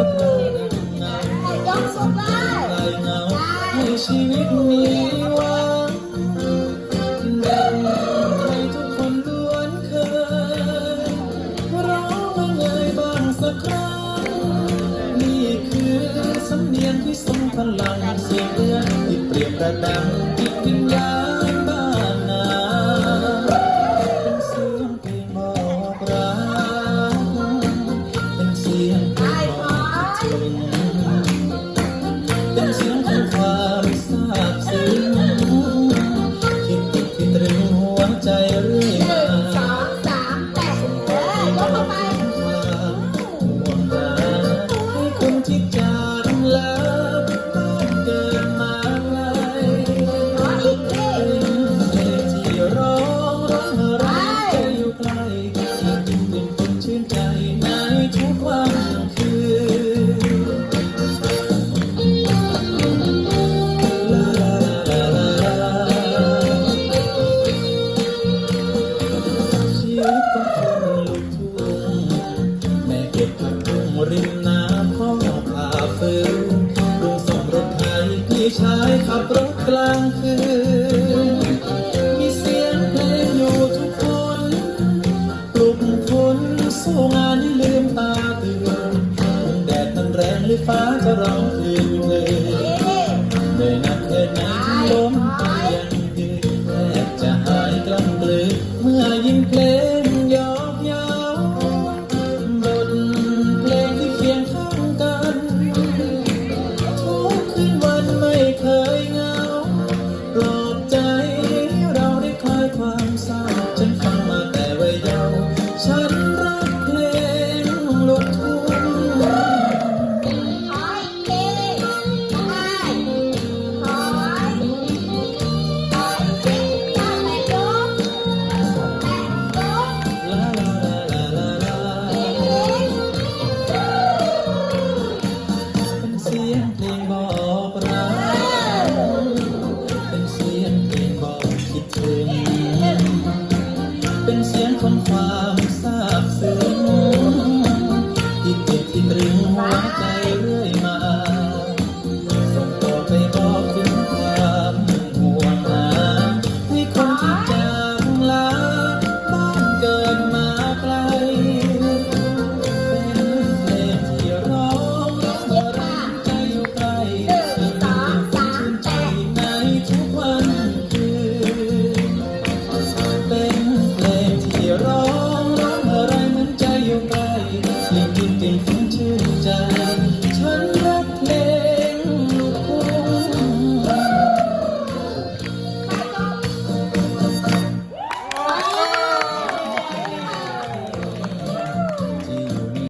ให้เงาให้ชีวิตมีวังใครทุกคนล้วนเคยร้องมาเลยบางสักครั้งนี่คือสำเนียที่ทรงพลังเสียงเอื้อนที่เปรียบประดังจิตวิญญาณ กลางคืน มีเสียงเพลงอยู่ทุกคนกลุ่มคนสู้งานที่ลืมตาตื่นแดดมันแรงหรือฟ้าจะร้องเพลงเลยในนื่อยหนักแค่ไนลม ขอความทราบซึ้งที่เจ็บที่เรียงหัวใจ